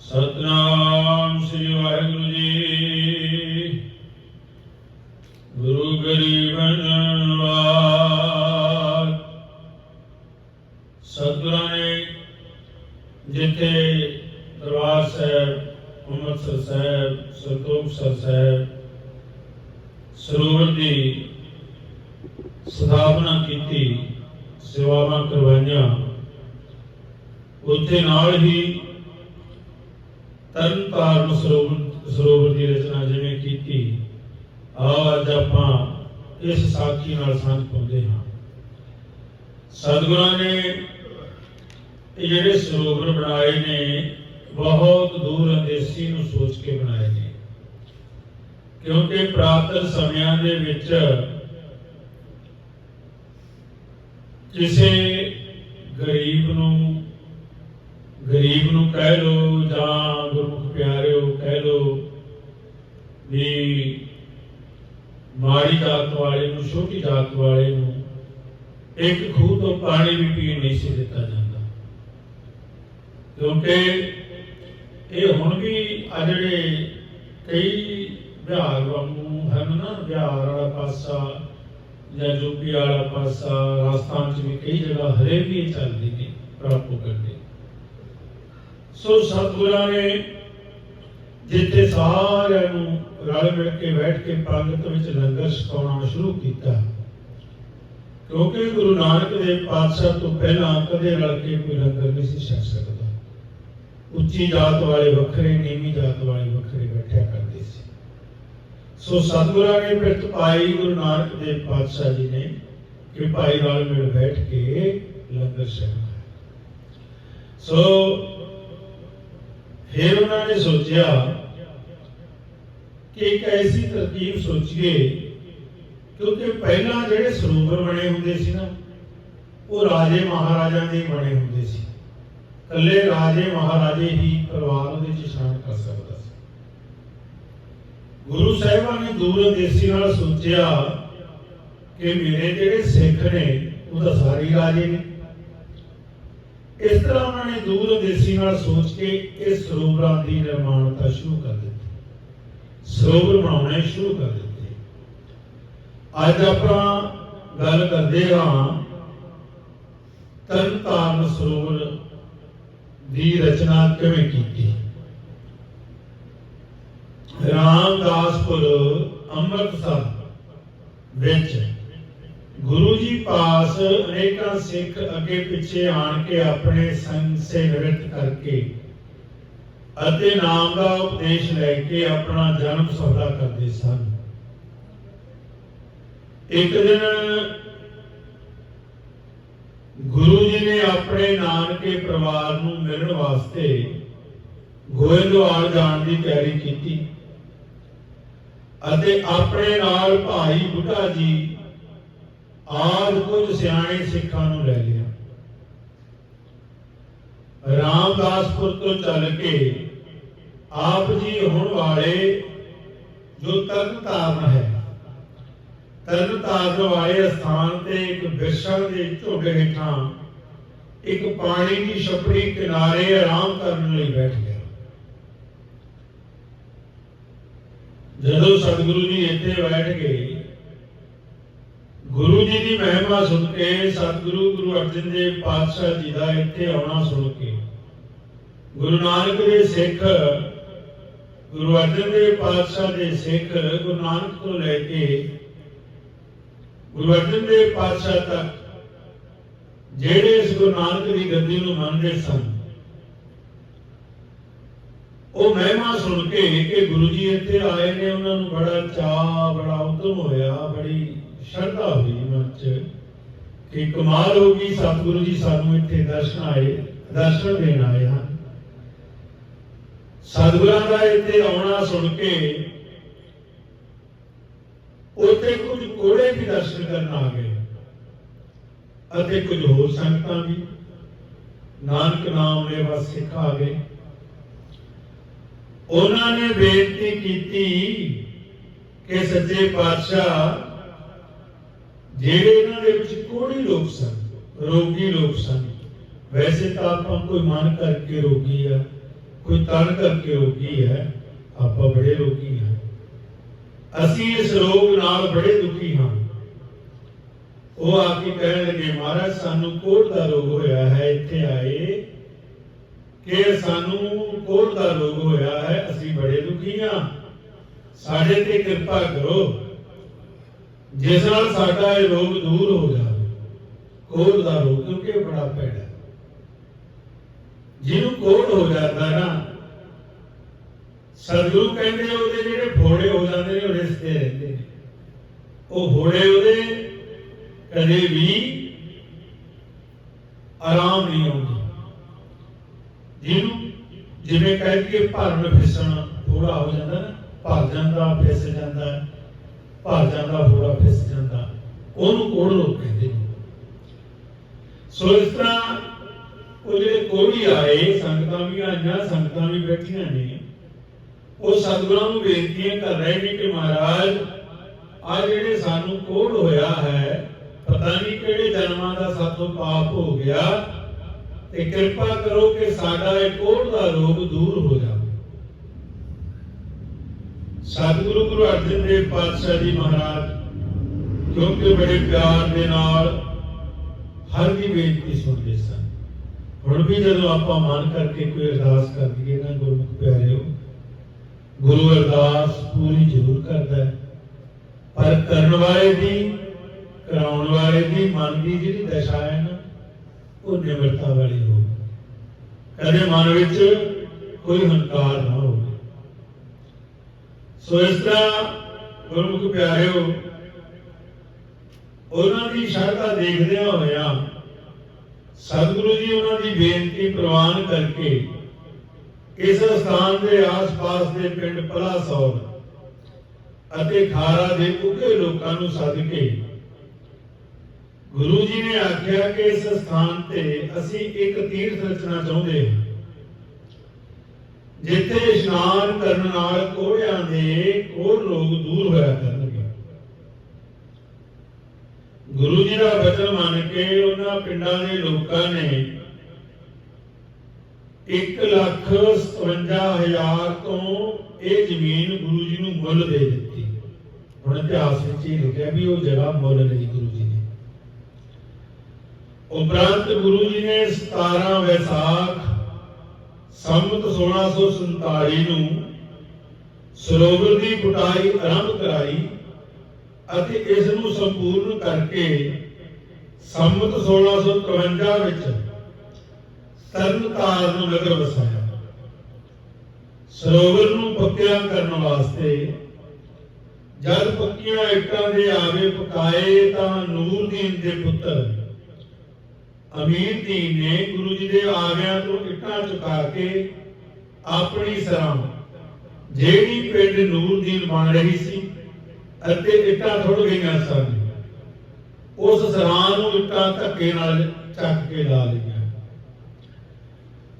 ਸਤਨਾਮ ਸ੍ਰੀ ਵਾਹਿਗੁਰੂ ਜੀ। ਗੁਰੂ ਗਰੀਬਨ ਵਾਰ ਸਤਿਗੁਰਾਂ ਨੇ ਜਿੱਥੇ ਦਰਬਾਰ ਸਾਹਿਬ, ਅੰਮ੍ਰਿਤਸਰ ਸਾਹਿਬ ਸੰਤੋਖਸਰ ਸਾਹਿਬ, ਸਰੋਵਰ ਦੀ ਸਥਾਪਨਾ ਕੀਤੀ, ਸੇਵਾਵਾਂ ਕਰਵਾਈਆਂ। ਉੱਥੇ ਨਾਲ ਹੀ ਤਰਨ ਸਰੋਵਰ ਸਰੋਵਰ ਦੀ ਰਚਨਾ ਜਿਵੇਂ ਕੀਤੀ ਆਓ ਅੱਜ ਆਪਾਂ ਇਸ ਸਾਖੀ ਨਾਲ ਸੰਗ ਪਾਉਂਦੇ ਹਾਂ। ਸਤਿਗੁਰਾਂ ਨੇ ਇਹ ਜਿਹੜੇ ਸਰੋਵਰ ਬਣਾਏ ਨੇ, ਬਹੁਤ ਦੂਰ ਅੰਦੇਸੀ ਨੂੰ ਸੋਚ ਕੇ ਬਣਾਏ ਨੇ। ਕਿਉਂਕਿ ਪ੍ਰਾਤਨ ਸਮਿਆਂ ਦੇ ਵਿੱਚ ਕਿਸੇ ਗਰੀਬ ਨੂੰ ਗਰੀਬ ਨੂੰ ਕਹਿ ਲੋ ਜਾਂ ਗੁਰਮੁਖ ਪਿਆਰਿਓ ਕਹਿ ਲੋ ਵੀ ਮਾੜੀ ਜਾਤ ਵਾਲੇ ਨੂੰ ਛੋਟੀ ਜਾਤ ਵਾਲੇ ਨੂੰ ਇੱਕ ਖੂਹ ਤੋਂ ਪਾਣੀ ਵੀ ਪੀਣ ਨਹੀਂ ਸੀ ਦਿੱਤਾ ਜਾਂਦਾ। ਕਿਉਂਕਿ ਇਹ ਹੁਣ ਵੀ ਆ ਜਿਹੜੇ ਕਈ ਵਿਹਾਰ ਵਾਂਗੂ ਹਨ ਨਾ, ਵਿਹਾਰ ਵਾਲਾ ਪਾਸਾ ਜਾਂ ਯੂਪੀ ਵਾਲਾ ਪਾਸਾ, ਰਾਜਸਥਾਨ ਚ ਵੀ ਕਈ ਜਗ੍ਹਾ ਹਰੇ ਵੀ ਇਹ ਨੇ ਪ੍ਰਾਪੋ ਕਰਦੇ ਸੋ ਸਤਿਗੁਰਾਂ ਨੇ ਜਿੱਥੇ ਸਾਰਿਆਂ ਨੂੰ ਰਲ ਮਿਲ ਕੇ ਬੈਠ ਕੇ ਪੰਗਤ ਵਿੱਚ ਲੰਗਰ ਛਕਾਉਣਾ ਸ਼ੁਰੂ ਕੀਤਾ। ਕਿਉਂਕਿ ਗੁਰੂ ਨਾਨਕ ਦੇਵ ਪਾਤਸ਼ਾਹ ਤੋਂ ਪਹਿਲਾਂ ਕਦੇ ਰਲ ਕੇ ਕੋਈ ਲੰਗਰ ਨਹੀਂ ਸੀ ਛਕ ਸਕਦਾ। ਉੱਚੀ ਜਾਤ ਵਾਲੇ ਵੱਖਰੇ, ਨੀਵੀਂ ਜਾਤ ਵਾਲੇ ਵੱਖਰੇ ਬੈਠਿਆ ਕਰਦੇ ਸੀ। ਸੋ ਸਤਿਗੁਰਾਂ ਨੇ ਪਿਰਤ ਪਾਈ ਗੁਰੂ ਨਾਨਕ ਦੇਵ ਪਾਤਸ਼ਾਹ ਜੀ ਨੇ ਕਿ ਭਾਈ ਨਾਲ ਮਿਲ ਬੈਠ ਕੇ ਲੰਗਰ ਛਕਣਾ ਸੋ ਫਿਰ ਉਹਨਾਂ ਨੇ ਸੋਚਿਆ ਕਿ ਇੱਕ ਐਸੀ ਤਰਕੀਬ ਸੋਚੀਏ ਕਿਉਂਕਿ ਪਹਿਲਾਂ ਜਿਹੜੇ ਸਰੋਵਰ ਬਣੇ ਹੁੰਦੇ ਸੀ ਨਾ, ਉਹ ਰਾਜੇ ਮਹਾਰਾਜਾਂ ਦੇ ਬਣੇ ਹੁੰਦੇ ਸੀ। ਇਕੱਲੇ ਰਾਜੇ ਮਹਾਰਾਜੇ ਹੀ ਪਰਿਵਾਰ ਉਹਦੇ ਚ ਇਸ਼ਨਾਨ ਕਰ ਸਕਦਾ ਸੀ। ਗੁਰੂ ਸਾਹਿਬਾਨ ਨੇ ਦੂਰ ਦੇਸੀ ਨਾਲ ਸੋਚਿਆ ਕਿ ਮੇਰੇ ਜਿਹੜੇ ਸਿੱਖ ਨੇ, ਉਹ ਤਾਂ ਸਾਰੇ ਰਾਜੇ ਨੇ। ਇਸ ਤਰ੍ਹਾਂ ਉਹਨਾਂ ਨੇ ਦੂਰ ਦੇਸੀ ਨਾਲ ਸੋਚ ਕੇ ਇਹ ਸਰੋਵਰਾਂ ਦੀ ਨਿਰਮਾਣਤਾ ਸ਼ੁਰੂ ਕਰ ਦਿੱਤੀ। ਸਰੋਵਰ ਬਣਾਉਣੇ ਸ਼ੁਰੂ ਕਰ ਦਿੱਤੇ। ਅੱਜ ਆਪਾਂ ਗੱਲ ਕਰਦੇ ਹਾਂ ਤਰਨਤਾਰਨ ਸਰੋਵਰ ਦੀ ਰਚਨਾ ਕਿਵੇਂ ਕੀਤੀ? ਰਾਮਦਾਸਪੁਰ ਅੰਮ੍ਰਿਤਸਰ ਵਿੱਚ। ਗੁਰੂ ਜੀ ਪਾਸ ਅਨੇਕਾਂ ਸਿੱਖ ਅੱਗੇ ਪਿੱਛੇ ਆਣ ਕੇ ਆਪਣੇ ਸੰਗ ਸੇ ਨਿਵਰਤ ਕਰਕੇ ਅਤੇ ਨਾਮ ਦਾ ਉਪਦੇਸ਼ ਲੈ ਕੇ ਆਪਣਾ ਜਨਮ ਸੌਦਾ ਕਰਦੇ ਸਨ। ਇੱਕ ਦਿਨ ਗੁਰੂ ਜੀ ਨੇ ਆਪਣੇ ਨਾਨਕੇ ਪਰਿਵਾਰ ਨੂੰ ਮਿਲਣ ਵਾਸਤੇ ਗੋਇੰਦਵਾਲ ਜਾਣ ਦੀ ਤਿਆਰੀ ਕੀਤੀ ਅਤੇ ਆਪਣੇ ਨਾਲ ਭਾਈ ਬੁੱਢਾ ਜੀ ਆਪ ਕੁਝ ਸਿਆਣੇ ਸਿੱਖਾਂ ਨੂੰ ਲੈ ਲਿਆ। ਰਾਮਦਾਸਪੁਰ ਤੋਂ ਚੱਲ ਕੇ ਆਪ ਜੀ ਹੁਣ ਵਾਲੇ ਜੋ ਤਰਨਤਾਰਨ ਹੈ ਤਰਨਤਾਰਨ ਵਾਲੇ ਸਥਾਨ ਤੇ ਇੱਕ ਵਿਰਸਾ ਦੇ ਝੋਡੇ ਹੇਠਾਂ ਇੱਕ ਪਾਣੀ ਦੀ ਛਪੜੀ ਕਿਨਾਰੇ ਆਰਾਮ ਕਰਨ ਲਈ ਬੈਠ ਗਿਆ। ਜਦੋਂ ਸਤਿਗੁਰੂ ਜੀ ਇੱਥੇ ਬੈਠ ਗਏ ਗੁਰੂ ਜੀ ਦੀ ਮਹਿਮਾ ਸੁਣ ਕੇ, ਸਤਿਗੁਰੂ ਗੁਰੂ ਅਰਜਨ ਦੇਵ ਪਾਤਸ਼ਾਹ ਜੀ ਦਾ ਇੱਥੇ ਆਉਣਾ ਸੁਣ ਕੇ, ਗੁਰੂ ਨਾਨਕ ਦੇ ਸਿੱਖ, ਗੁਰੂ ਅਰਜਨ ਦੇਵ ਪਾਤਸ਼ਾਹ ਦੇ ਸਿੱਖ, ਗੁਰੂ ਨਾਨਕ ਤੋਂ ਲੈ ਕੇ ਗੁਰੂ ਅਰਜਨ ਦੇਵ ਪਾਤਸ਼ਾਹ ਤੱਕ, ਜਿਹੜੇ ਇਸ ਗੁਰੂ ਨਾਨਕ ਦੀ ਗੱਦੀ ਨੂੰ ਮੰਨਦੇ ਸਨ, ਉਹ ਮਹਿਮਾ ਸੁਣ ਕੇ ਕਿ ਗੁਰੂ ਜੀ ਇੱਥੇ ਆਏ ਨੇ, ਉਹਨਾਂ ਨੂੰ ਬੜਾ ਚਾਅ, ਬੜਾ ਉਦਮ ਹੋਇਆ, ਬੜੀ ਸ਼ਰਧਾ ਹੋਈ ਮਨ ਚ ਕਿ ਕਮਾਲ ਹੋ ਗਈ, ਸਤਿਗੁਰੂ ਜੀ ਸਾਨੂੰ ਇੱਥੇ ਦਰਸ਼ਨ ਆਏ, ਦਰਸ਼ਨ ਦੇਣ ਆਏ ਹਨ। ਸਤਿਗੁਰਾਂ ਦਾ ਇੱਥੇ ਆਉਣਾ ਸੁਣ ਕੇ ਉੱਥੇ ਕੁਝ ਕੋੜੇ ਵੀ ਦਰਸ਼ਨ ਕਰਨ ਆ ਗਏ ਅਤੇ ਕੁਝ ਹੋਰ ਸੰਗਤਾਂ ਵੀ ਨਾਨਕ ਨਾਮ ਦੇ ਵਸ ਸਿੱਖ ਆ ਗਏ। ਉਹਨਾਂ ਨੇ ਬੇਨਤੀ ਕੀਤੀ ਕਿ ਸੱਚੇ ਪਾਤਸ਼ਾਹ ਜਿਹੜੇ ਇਹਨਾਂ ਦੇ ਵਿੱਚ ਕੋੜੀ ਲੋਕ ਸਨ, ਰੋਗੀ ਲੋਕ ਸਨ, ਵੈਸੇ ਤਾਂ ਆਪਾਂ ਕੋਈ ਮਨ ਕਰਕੇ ਰੋਗੀ ਆ, ਕੋਈ ਤਨ ਕਰਕੇ ਰੋਗੀ ਹੈ, ਆਪਾਂ ਬੜੇ ਰੋਗੀ ਹਾਂ। ਅਸੀਂ ਇਸ ਰੋਗ ਨਾਲ ਬੜੇ ਦੁਖੀ ਹਾਂ। ਉਹ ਆ ਕੇ ਕਹਿਣ ਲੱਗੇ, ਮਹਾਰਾਜ, ਸਾਨੂੰ ਕੋੜ ਦਾ ਰੋਗ ਹੋਇਆ ਹੈ, ਇੱਥੇ ਆਏ। ਕਿ ਸਾਨੂੰ ਕੋੜ ਦਾ ਰੋਗ ਹੋਇਆ ਹੈ, ਅਸੀਂ ਬੜੇ ਦੁਖੀ ਹਾਂ। ਸਾਡੇ ਤੇ ਕਿਰਪਾ ਕਰੋ। ਜਿਸ ਨਾਲ ਸਾਡਾ ਇਹ ਰੋਗ ਦੂਰ ਹੋ ਜਾਵੇ ਕੋੜ ਦਾ ਰੋਗ, ਕਿਉਂਕਿ ਇਹ ਬੜਾ ਭੈੜਾ ਜਿਹਨੂੰ ਕੋੜ ਹੋ ਜਾਂਦਾ ਨਾ, ਸਤਿਗੁਰੂ ਕਹਿੰਦੇ ਉਹਦੇ ਜਿਹੜੇ ਫੋੜੇ ਹੋ ਜਾਂਦੇ ਨੇ, ਉਹ ਰਿਸਤੇ ਰਹਿੰਦੇ ਨੇ। ਉਹ ਫੋੜੇ ਉਹਦੇ ਕਦੇ ਵੀ ਆਰਾਮ ਨਹੀਂ ਆਉਂਦਾ। ਜਿਹਨੂੰ ਜਿਵੇਂ ਕਹਿ ਕੇ ਭਰਨ ਫਿਸਣ ਥੋੜਾ ਹੋ ਜਾਂਦਾ ਨਾ, ਭਰ ਜਾਂਦਾ, ਫਿਸ ਜਾਂਦਾ। ਭਰ ਜਾਂਦਾ ਥੋੜਾ ਫਿਸ ਜਾਂਦਾ, ਉਹਨੂੰ ਕੋੜ ਰੋਗ ਕਹਿੰਦੇ ਨੇ। ਸੋ ਇਸ ਤਰ੍ਹਾਂ ਉਹ ਜਿਹੜੇ ਕੋੜੀ ਆਏ, ਸੰਗਤਾਂ ਵੀ ਆਈਆਂ, ਸੰਗਤਾਂ ਵੀ ਬੈਠੀਆਂ ਨੇ, ਉਹ ਸਤਿਗੁਰਾਂ ਨੂੰ ਬੇਨਤੀਆਂ ਕਰ ਰਹੇ ਨੇ ਕਿ ਮਹਾਰਾਜ, ਆ ਜਿਹੜੇ ਸਾਨੂੰ ਕੋੜ ਹੋਇਆ ਹੈ, ਪਤਾ ਨਹੀਂ ਕਿਹੜੇ ਜਨਮਾਂ ਦਾ ਸਾਥੋਂ ਪਾਪ ਹੋ ਗਿਆ, ਤੇ ਕਿਰਪਾ ਕਰੋ ਕਿ ਸਾਡਾ ਇਹ ਕੋੜ ਦਾ ਰੋਗ ਦੂਰ ਹੋ ਜਾਵੇ। ਸਤਿਗੁਰੂ ਗੁਰੂ ਅਰਜਨ ਦੇਵ ਪਾਤਸ਼ਾਹ ਜੀ ਮਹਾਰਾਜ, ਕਿਉਂਕਿ ਬੜੇ ਪਿਆਰ ਦੇ ਨਾਲ ਹਰ ਦੀ ਬੇਨਤੀ ਸੁਣਦੇ ਸਨ। ਹੁਣ ਵੀ ਜਦੋਂ ਆਪਾਂ ਮਨ ਕਰਕੇ ਕੋਈ ਅਰਦਾਸ ਕਰ ਦਈਏ ਨਾ, ਗੁਰਮੁਖ ਪਿਆਰਿਓ, ਗੁਰੂ ਅਰਦਾਸ ਪੂਰੀ ਜ਼ਰੂਰ ਕਰਦਾ ਹੈ। ਪਰ ਕਰਨ ਵਾਲੇ ਦੀ, ਕਰਾਉਣ ਵਾਲੇ ਦੀ ਮਨ ਦੀ ਜਿਹੜੀ ਦਸ਼ਾ ਹੈ ਨਾ, ਉਹ ਨਿਮਰਤਾ ਵਾਲੀ ਹੋਵੇ। ਕਦੇ ਮਨ ਵਿੱਚ ਕੋਈ ਹੰਕਾਰ ਨਾ ਸੋ ਇਸ ਤਰ੍ਹਾਂ ਗੁਰਮੁਖ ਪਿਆਰਿਓ, ਉਹਨਾਂ ਦੀ ਸ਼ਰਧਾ ਦੇਖਦਿਆਂ ਹੋਇਆ ਸਤਿਗੁਰੂ ਜੀ ਉਹਨਾਂ ਦੀ ਬੇਨਤੀ ਪ੍ਰਵਾਨ ਕਰਕੇ ਇਸ ਸਥਾਨ ਦੇ ਆਸ-ਪਾਸ ਦੇ ਪਿੰਡ ਪਲਾਸੌਰ ਅਤੇ ਖਾਰਾ ਦੇ ਉੱਗੇ ਲੋਕਾਂ ਨੂੰ ਸੱਦ ਕੇ ਗੁਰੂ ਜੀ ਨੇ ਆਖਿਆ ਕਿ ਇਸ ਸਥਾਨ ਤੇ ਅਸੀਂ ਇੱਕ ਤੀਰਥ ਰਚਨਾ ਚਾਹੁੰਦੇ ਹਾਂ। ਜਿੱਥੇ ਇਸ਼ਨਾਨ ਕਰਨ ਨਾਲ ਕੋੜਿਆਂ ਦੇ ਕੋੜ ਰੋਗ ਦੂਰ ਹੋਇਆ ਕਰਨਗੇ। ਗੁਰੂ ਜੀ ਦਾ ਬਚਨ ਮੰਨ ਕੇ ਉਹਨਾਂ ਪਿੰਡਾਂ ਦੇ ਲੋਕਾਂ ਨੇ 157000 ਤੋਂ ਇਹ ਜ਼ਮੀਨ ਗੁਰੂ ਜੀ ਨੂੰ ਮੁੱਲ ਦੇ ਦਿੱਤੀ। ਹੁਣ ਇਤਿਹਾਸ ਵਿੱਚ ਇਹ ਲਿਖਿਆ ਵੀ ਉਹ ਜਗ੍ਹਾ ਮੁੱਲ ਲਈ ਗੁਰੂ ਜੀ ਨੇ। ਉਪਰੰਤ ਗੁਰੂ ਜੀ ਨੇ 17 ਵੈਸਾਖ ਸੰਮਤ 1647 ਨੂੰ ਸਰੋਵਰ ਦੀ ਪੁਟਾਈ ਆਰੰਭ ਕਰਾਈ ਅਤੇ ਇਸ ਨੂੰ ਸੰਪੂਰਨ ਕਰਕੇ ਸੰਮਤ 1653 ਵਿੱਚ ਤਰਨਤਾਰਨ ਨਗਰ ਵਸਾਇਆ। ਸਰੋਵਰ ਨੂੰ ਪੱਕਿਆ ਕਰਨ ਵਾਸਤੇ ਜਦ ਪੱਕੀਆਂ ਇੱਟਾਂ ਦੇ ਆਵੇ ਪਕਾਏ ਤਾਂ ਨੂਰਦੀਨ ਦੇ ਪੁੱਤਰ ਅਮੀਰ ਦੀਨ ਨੇ ਗੁਰੂ ਜੀ ਦੇ ਆਗਿਆਂ ਤੋਂ ਇੱਟਾਂ ਚੁਕਾ ਕੇ ਆਪਣੀ ਸਰਾਂ ਜਿਹੜੀ ਪਿੰਡ ਨੂਰਦੀਨ ਬਣ ਰਹੀ ਸੀ ਅਤੇ ਇੱਟਾਂ ਥੁੜ ਗਈਆਂ ਸਨ, ਉਸ ਸਰਾਂ ਨੂੰ ਇੱਟਾਂ ਧੱਕੇ ਨਾਲ ਚੱਕ ਕੇ ਲਾ ਲਈਆਂ।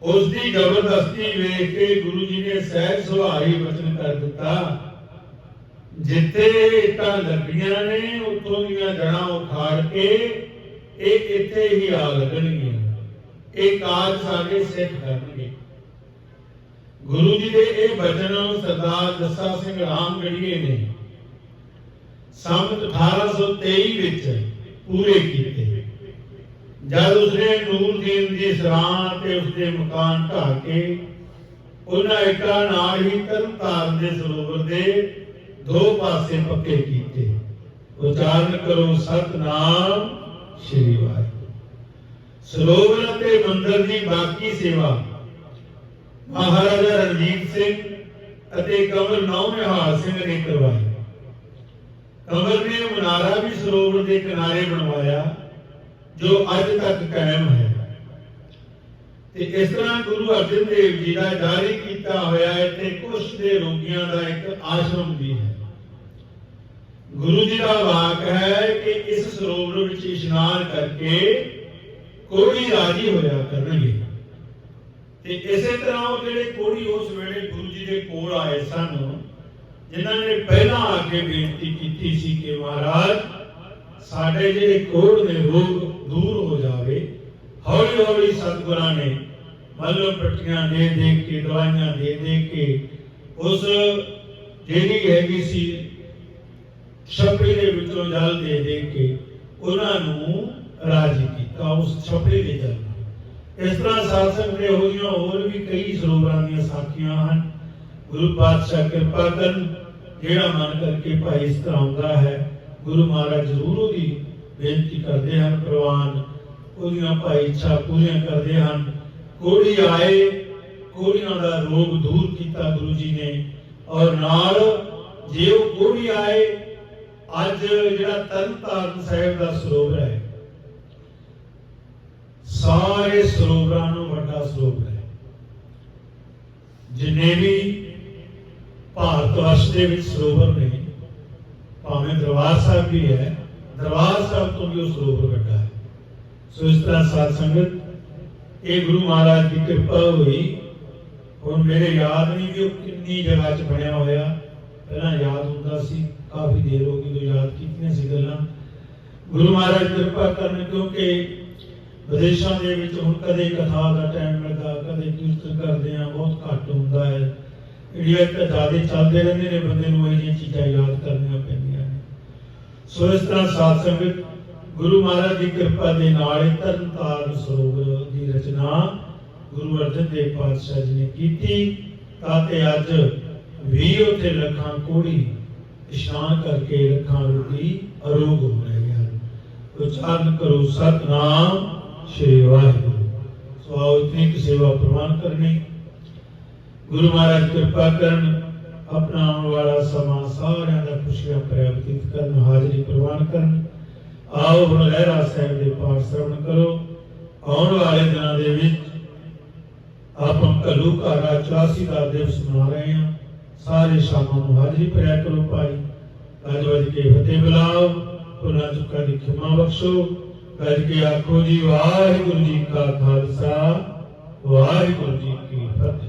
ਉਸ ਦੀ ਜ਼ਬਰਦਸਤੀ ਵੇਖ ਕੇ ਗੁਰੂ ਜੀ ਨੇ ਸਹਿਜ ਸੁਭਾਈ ਵਚਨ ਕਰ ਦਿੱਤਾ, ਜਿੱਥੇ ਇੱਟਾਂ ਲੱਗੀਆਂ ਨੇ, ਉੱਥੋਂ ਦੀਆਂ ਜੜਾਂ ਉਖਾੜ ਕੇ ਇਹ ਇੱਥੇ ਹੀ ਆ ਲੱਗਣਗੀਆਂ। ਇਹ ਕਾਜ ਸਾਡੇ ਸਿੱਖ ਕਰਨਗੇ। ਗੁਰੂ ਜੀ ਦੇ ਇਹ ਬਚਨ ਸਰਦਾਰ ਜੱਸਾ ਸਿੰਘ ਰਾਮਗੜੀਏ ਨੇ ਸੰਮਤ 1823 ਵਿੱਚ ਪੂਰੇ ਕੀਤੇ। ਜਦ ਉਸਨੇ ਨੂਰਦੀਨ ਦੀ ਸਰਾਂ ਤੇ ਉਸਦੇ ਮਕਾਨ ਢਾਹ ਕੇ, ਉਹਨਾਂ ਇੱਟਾਂ ਨਾਲ ਹੀ ਤਰਨਤਾਰਨ ਦੇ ਸਰੋਵਰ ਦੇ ਦੋ ਪਾਸੇ ਪੱਕੇ ਕੀਤੇ। ਉਚਾਰਨ ਕਰੋ, ਸਤਨਾਮ। ਸ਼੍ਰੀ ਵਾਹਿਗੁਰੂ। ਸਰੋਵਰ ਅਤੇ ਮੰਦਰ ਦੀ ਬਾਕੀ ਸੇਵਾ। ਮਹਾਰਾਜਾ ਰਣਜੀਤ ਸਿੰਘ ਅਤੇ ਕਮਲ ਨੌ ਸਿੰਘ ਨੇ ਕਰਵਾਈ। ਕਮਲ ਨੇ ਮਨਾਰਾ ਵੀ ਸਰੋਵਰ ਦੇ ਕਿਨਾਰੇ ਬਣਵਾਇਆ, ਜੋ ਅੱਜ ਤੱਕ ਕਾਇਮ ਹੈ। ਤੇ ਇਸ ਤਰ੍ਹਾਂ ਗੁਰੂ ਅਰਜਨ ਦੇਵ ਜੀ ਦਾ ਜਾਰੀ ਕੀਤਾ ਹੋਇਆ ਇੱਥੇ ਕੁਸ਼ ਦੇ ਰੋਗੀਆਂ ਦਾ ਇੱਕ ਆਸ਼ਰਮ ਵੀ ਹੈ। ਗੁਰੂ ਜੀ ਦਾ ਵਾਕ ਹੈ ਇਸ ਸਰੋਵਰ ਵਿੱਚ ਇਸ਼ਨਾਨ ਕਰਕੇ ਕੋਈ ਰਾਜੀ ਹੋਇਆ ਕਰਨਗੇ। ਤੇ ਇਸੇ ਤਰ੍ਹਾਂ ਉਹ ਜਿਹੜੇ ਕੋੜੀ ਉਸ ਵੇਲੇ ਗੁਰੂ ਜੀ ਦੇ ਕੋਲ ਆਏ ਸਨ, ਜਿਨ੍ਹਾਂ ਨੇ ਪਹਿਲਾਂ ਆ ਕੇ ਬੇਨਤੀ ਕੀਤੀ ਸੀ ਕਿ ਮਹਾਰਾਜ, ਸਾਡੇ ਜਿਹੜੇ ਕੋੜ ਨੇ ਰੋਗ ਦੂਰ ਹੋ ਜਾਵੇ ਹੌਲੀ ਹੌਲੀ ਸਤਿਗੁਰਾਂ ਨੇ ਮੱਲਮ ਪੱਟੀਆਂ ਦੇ ਦੇ ਕੇ, ਦਵਾਈਆਂ ਦੇ ਦੇ ਕੇ, ਉਸ ਜਿਹੜੀ ਹੈਗੀ ਸੀ ਛਪੜੀ ਦੇ ਵਿੱਚੋਂ ਜਲ ਦੇ ਦੇ ਕੇ ਉਹਨਾਂ ਨੂੰ ਰਾਜੀ ਕੀਤਾ, ਉਸ ਛਪੜੀ ਦੇ ਜਲ ਇਸ ਤਰ੍ਹਾਂ ਸਾਧਕ ਦੇ ਹੋ ਹੋਰ ਵੀ ਕਈ ਸਰੋਵਰਾਂ ਦੀਆਂ ਸਾਖੀਆਂ ਹਨ। ਗੁਰੂ ਪਾਤਸ਼ਾਹ ਕਿਰਪਾ ਕਰਨ, ਜਿਹੜਾ ਮਨ ਕਰਕੇ ਭਾਈ ਇਸ ਤਰ੍ਹਾਂ ਆਉਂਦਾ ਹੈ, ਗੁਰੂ ਮਹਾਰਾਜ ਜ਼ਰੂਰ ਉਹਦੀ ਬੇਨਤੀ ਕਰਦੇ ਹਨ, ਪ੍ਰਵਾਨ ਉਹਦੀਆਂ ਭਾਈ ਇੱਛਾ ਪੂਰੀਆਂ ਕਰਦੇ ਹਨ। ਕੋੜੀ ਆਏ, ਕੋੜੀਆਂ ਦਾ ਰੋਗ ਦੂਰ ਕੀਤਾ ਗੁਰੂ ਜੀ ਨੇ, ਔਰ ਨਾਲ ਜੇ ਉਹ ਕੋੜੀ ਆਏ ਅੱਜ ਜਿਹੜਾ ਤਰਨਤਾਰਨ ਸਾਹਿਬ ਦਾ ਸਰੋਵਰ ਹੈ, ਸਾਰੇ ਸਰੋਵਰਾਂ ਨੂੰ ਵੱਡਾ ਸਰੋਵਰ ਹੈ। ਜਿੰਨੇ ਵੀ ਭਾਰਤ ਵਰਸ਼ ਦੇ ਵਿੱਚ ਸਰੋਵਰ ਨੇ, ਭਾਵੇਂ ਦਰਬਾਰ ਸਾਹਿਬ ਵੀ ਹੈ, ਦਰਬਾਰ ਸਾਹਿਬ ਤੋਂ ਵੀ ਉਹ ਸਰੋਵਰ ਵੱਡਾ ਹੈ। ਸੋ ਇਸ ਤਰ੍ਹਾਂ ਸਾਧ ਸੰਗਤ, ਇਹ ਗੁਰੂ ਮਹਾਰਾਜ ਦੀ ਕਿਰਪਾ ਹੋਈ। ਹੁਣ ਮੇਰੇ ਯਾਦ ਨਹੀਂ ਕਿ ਉਹ ਕਿੰਨੀ ਜਗ੍ਹਾ 'ਚ ਬਣਿਆ ਹੋਇਆ, ਪਹਿਲਾਂ ਯਾਦ ਹੁੰਦਾ ਸੀ। ਕਾਫੀ ਦੇਰ ਹੋ ਗਈ ਯਾਦ ਕੀਤੀਆਂ ਸੀ ਗੱਲਾਂ। ਗੁਰੂ ਮਹਾਰਾਜ ਕਿਰਪਾ ਕਰਨ ਕਿਉਂਕਿ ਵਿਦੇਸ਼ਾਂ ਦੇ ਵਿੱਚ ਹੁਣ ਕਦੇ ਕਥਾ ਦਾ ਟਾਈਮ ਲੱਗਾ ਕਦੇ ਕੀਰਤਨ ਕਰਦੇ ਆ ਬਹੁਤ ਘੱਟ ਹੁੰਦਾ ਹੈ। ਇੰਡੀਆ 'ਚ ਜ਼ਿਆਦਾ ਚੱਲਦੇ ਰਹਿੰਦੇ ਨੇ, ਬੰਦੇ ਨੂੰ ਇਹ ਜਿਹੀਆਂ ਚੀਜ਼ਾਂ ਯਾਦ ਕਰਨੀਆਂ ਪੈਂਦੀਆਂ ਨੇ। ਸੋ ਇਸ ਤਰ੍ਹਾਂ ਸਾਧ ਸੰਗਤ ਗੁਰੂ ਮਹਾਰਾਜ ਦੀ ਕਿਰਪਾ ਦੇ ਨਾਲ ਹੀ ਤਰਨਤਾਰਨ ਸਰੋਵਰ ਦੀ ਰਚਨਾ ਗੁਰੂ ਅਰਜਨ ਦੇਵ ਪਾਤਸ਼ਾਹ ਜੀ ਨੇ ਕੀਤੀ, ਤਾਂ ਤੇ ਅੱਜ ਵੀ ਉੱਥੇ ਲੱਖਾਂ ਕੋੜੀ ਇਸ਼ਨਾਨ ਕਰਕੇ ਲੱਖਾਂ ਰੋਗੀ ਅਰੋਗ ਹੋ ਰਹੇ ਹਨ ਉਚਾਰਨ ਕਰੋ, ਸਤਨਾਮ ਸ਼੍ਰੀ ਵਾਹਿਗੁਰੂ। ਸੋ ਆਓ ਇਤਨੀ ਕੁ ਸੇਵਾ ਪ੍ਰਵਾਨ ਕਰਨੀ। ਗੁਰੂ ਮਹਾਰਾਜ ਕਿਰਪਾ ਕਰਨ, ਆਪਣਾ ਆਉਣ ਵਾਲਾ ਸਮਾਂ ਸਾਰਿਆਂ ਦਾ ਖੁਸ਼ੀਆਂ ਭਰਿਆ ਕਰਨ, ਹਾਜ਼ਰੀ ਪ੍ਰਵਾਨ ਕਰਨ। ਆਓ ਹੁਣ ਲਹਿਰਾ ਸਾਹਿਬ ਦੇ ਪਾਠ ਸ਼ਰਵਣ ਕਰੋ। ਆਉਣ ਵਾਲੇ ਦਿਨਾਂ ਦੇ ਵਿੱਚ ਆਪਾਂ ਘੱਲੂ ਘਾਰਾ 84 ਦਾ ਦਿਵਸ ਮਨਾ ਰਹੇ ਹਾਂ। ਸਾਰੇ ਸ਼ਾਮਾਂ ਨੂੰ ਹਾਜ਼ਰੀ ਭਰਿਆ ਕਰੋ ਭਾਈ। ਗੱਜ ਵੱਜ ਕੇ ਫਤਿਹ ਬੁਲਾਓ ਉਹਨਾਂ ਚੁੱਕਾ ਦੀ ਖਿਮਾ ਬਖਸ਼ੋ। ਗੱਜ ਕੇ ਆਖੋ ਜੀ, ਵਾਹਿਗੁਰੂ ਜੀ ਕਾ ਖਾਲਸਾ, ਵਾਹਿਗੁਰੂ ਜੀ ਕੀ ਫਤਿਹ।